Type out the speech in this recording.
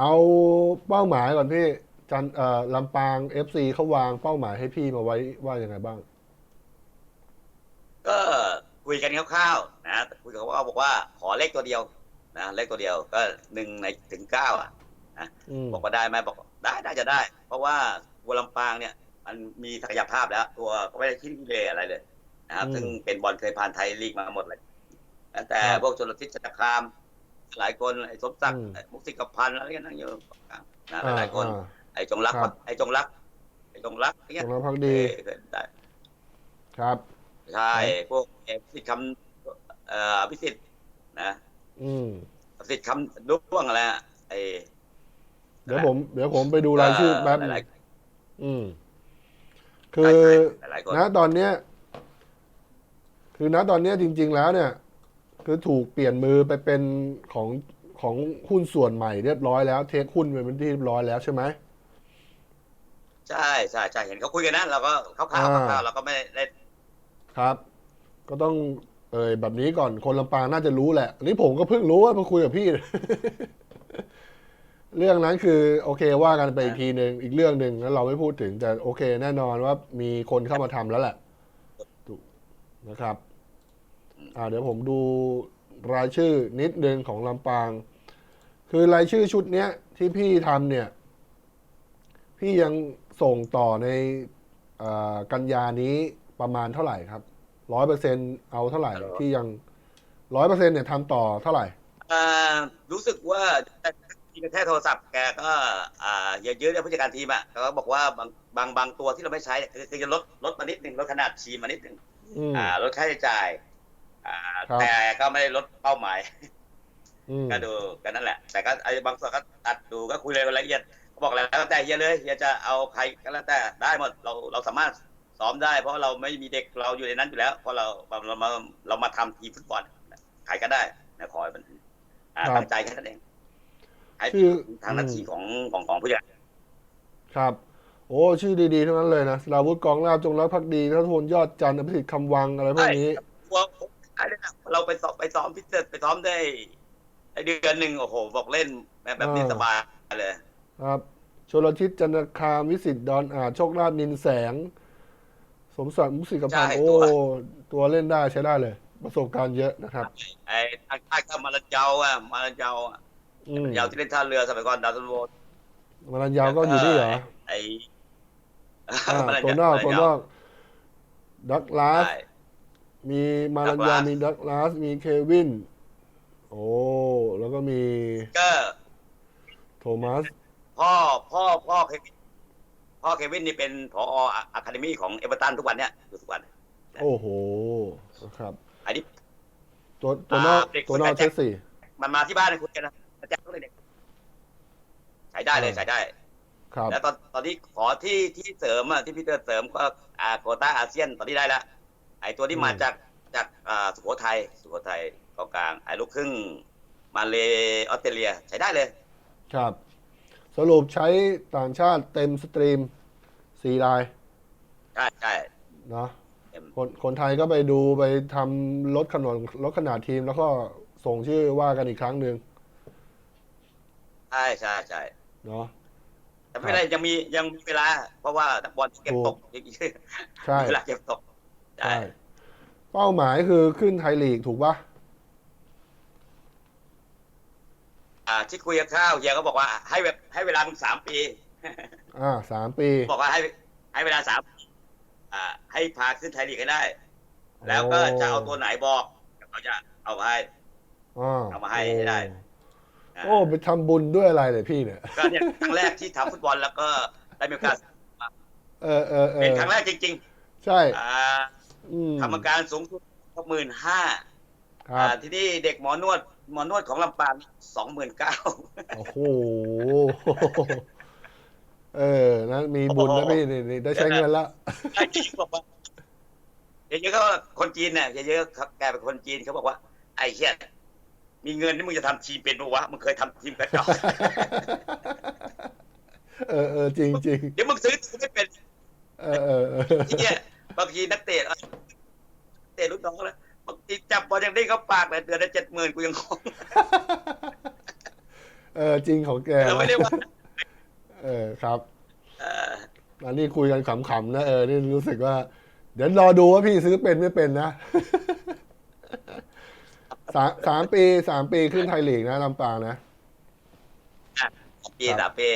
เอาเป้าหมายก่อนพี่จันเอ่อลำปางเอฟซีเขาวางเป้าหมายให้พี่มาไว้ว่ายังไงบ้าง ก็คุยกันคร่าวๆนะคุยกับเขาบอกว่าขอเลขตัวเดียวนะเลขตัวเดียวก็หนึ่งในถึงเก้าอะอืม บอกว่าได้ไหมบอกได้ได้จะได้ เพราะว่าวัวลำปางเนี่ย มันมีศักยภาพแล้ว ตัวก็ไม่ได้ทิ้งเลอะไรเลยนะครับซึ่งเป็นบอลเคยผ่านไทยลีกมาหมดเลยตั้งแต่พวกชนลทิศชนะคาม หลายคนไอ้สมศักดิ์ไอ้มุกสิกพันธ์อะไรกันนั่งอยู่นะหลายๆคนอ่าไอ้จงรักครับไอ้จงรักไอ้จงรักอะไรตเงี้รยงนั้นพักดีเออได้ครับใช่พวกเอฟสิทธิ์คำเอ่อพิสิทธิ์นะอืมพิสิทธิ์คำด้วงอะไรอะไอ้เดี๋ยวผม เดี๋ยวผมไปดูรายชื่อแป๊บหลายอืมๆคือหลายๆคนณตอนเนี้ย คือณตอนเนี้ยจริง ๆ แล้วเนี่ย คือถูกเปลี่ยนมือไปเป็นของของหุ้นส่วนใหม่เรียบร้อยแล้ว เทคหุ้นไปเป็นที่เรียบร้อยแล้วใช่ไหมใช่ใช่ใช่เห็นเขาคุยกันนะเราก็คร่าวๆคอ่าร่าวๆเราก็ไม่ได้ครับ ก็ต้องเอ่ยแบบนี้ก่อนคนลำปางน่าจะรู้แหละอันนี้ผมก็เพิ่งรู้ว่ามาคุยกับพี่ เรื่องนั้นคือ โอเคว่ากันไปอีกทีหนึ่งอีกเรื่องหนึ่งแล้วเราไม่พูดถึงแต่โอเค แน่นอนว่ามีคนเข้ามาทำแล้วแหละถูกนะครับ อ่าเดี๋ยวผมดูรายชื่อนิดนึงของลำปาง คือรายชื่อชุดเนี้ยที่พี่ทำเนี่ย พี่ยังส่งต่อในเอ่อกันยานี้ประมาณเท่าไหร่ครับร้อยเปอร์เซ็นเอาเท่าไหร่ฮัลโหลที่ยังร้อยเปอร์เซ็นเนี่ยทำต่อเท่าไหร่อ่ารู้สึกว่าทีมแค่โทรศัพท์แกก็อ่าเยอะๆเนี่ยผู้จัดการทีมอะเขาก็บอกว่าบางบางบางตัวที่เราไม่ใช้เนี่ยคือคือจะลดลดมานิดหนึ่งลดขนาดทีมมานิดหนึ่งอืมอ่าลดค่าใช้จ่ายอ่า ครับ แต่ก็ไม่ได้ลดเป้าหมาย อืม ก็ดูกันนั่นแหละ แต่ก็ไอ้บางส่วนก็ตัดดูก็คุยรายละเอียดเขาบอกแล้วแต่เฮียเลยเฮียจะเอาใครก็แล้วแต่ได้หมดเราเราสามารถซ้อมได้ เพราะเราไม่มีเด็กเราอยู่ในนั้นอยู่แล้วเพราะเราเราเรามาเรามาทำทีมฟุตบอลใครก็ได้นะขอให้มันอ่าตั้งใจแค่นั้นเองให้ชื่อทางหน้าที่ของของของผู้ใหญ่ ครับ โอ้ชื่อดีๆทั้งนั้นเลยนะสราวุธกองราบจงรักภักดีทัศพลยอดจันทร์อภิสิทธิ์คำวังอะไรพวกนี้ว่า ได้เลยนะเราไปซ้อมไปซ้อมพิเศษไปซ้อมได้ได้เดือนหนึ่งโอ้โห บอกเล่นแบบแบบนี้อ่าสบายเลย ครับชลทิศจันทคามวิสิตดอนอาจโชคลาภนินแสง สมศักดิ์มุสิกพันธ์ใช่โอ้ตัวตัวเล่นได้ใช้ได้เลย ประสบการณ์เยอะนะครับ ไอ้ทางใต้ก็มาลาเจาอะมาลาเจาอะอืมยาวที่เล่นท่าเรือสมัยก่อนดาวซันโวมารันยาวก็อยู่นี่เหรอไอ้อ่ามาลาตัเจาวนอกมาลาตัวเจานอกดักลาสใช่ มีมารันยา Douglas มีดักลาส มีเควิน โอ้ แล้วก็มีก็โทมัส พ่อพ่อพ่อเควินพ่อเควินนี่เป็นผออะคาเดมี่ของเอเวอร์ตันทุกวันเนี่ยอยู่ทุกวัน โอ้โห นะครับ อันนี้ ตัวตัวนอกอ่าเด็กตัวนอกคนแรกเชสสี่มันมาที่บ้านคุยกันนะอาจารย์ก็เลยเด็กใช้ได้เลยอ่าใช้ได้ ครับ แล้วตอนตอนนี้ขอที่ที่เสริมอะที่พี่เตอร์เสริมก็อ่าโควต้าอาเซียนตอนนี้ได้แล้ว ไอ้ตัวที่มาจากจากอ่าสุโขทัยสุโขทัยกองกลางไอ้ลูกครึ่งมาเลออสเตรเลียใช้ได้เลย ครับ สรุปใช้ต่างชาติเต็มสตรีมสี่รายใช่ใช่เนาะเต็มคนคนไทยก็ไปดูไปทำลดขนาดลดขนาดทีมแล้วก็ส่งชื่อว่ากันอีกครั้งหนึ่งใช่ใช่ใช่เนาะแต่ไม่เป็นไรยังมียังมีเวลา เพราะว่านักบอลเก็บตกยังมีใช่เวลาเก็บตก ใช่ใช่เป้าหมายคือขึ้นไทยลีกถูกปะอ่าที่คุยกับข้าวเฮียก็บอกว่าให้แบบให้เวลามึงสามปี อ่าสามปี บอกว่าให้ให้เวลาสามปีอ่า ให้พาขึ้นไทยลีกให้ได้ แล้วก็จะเอาตัวไหนบอกเขาจะเอามาให้อ่าเอามาให้ให้ได้โอ้ไปทำบุญด้วยอะไรเลยพี่เนี่ยก็เนี่ยครั้งแรกที่ทำฟุตบอลแล้วก็ได้มีโอกาสเออเออเอเป็นอครั้งแรกจริงใช่ๆอ่าอืม กรรมการสูงสุดก็หมื่นห้าครับที่นี่เด็กหมอนวดหมอนวดของลำปางสองหมื่นเก้าโอ้โหเออนะมีบุญนะพี่นี่นี่ได้ใช้เงินละไอ้ที่บอกว่าเยอะๆเขาคนจีนเนี่ยเยอะๆครับแกเป็นคนจีนเขาบอกว่า ไอ้เหี้ยมีเงินนี่มึงจะทำทีมเป็นปะวะมึงเคยทำทีมกระจอกเออเออจริงจริงเดี๋ยวมึงซื้อทีมไม่เป็นเออเออเออที่เนี่ยบางทีนักเตะเอ้ยเตะรุ่นน้องแล้วบางทีจับบอลยังได้เข้าปากเลยเดือนละเจ็ดหมื่นกูยังงงเออจริงของแกเราไม่ได้ว่าเออครับเอออันนี้คุยกันขำๆนะเออนี่รู้สึกว่า เดี๋ยวรอดูว่าพี่ซื้อเป็นไม่เป็นนะสามสามปีสามปีขึ้นไทยลีกนะลำปางนะปีสามปี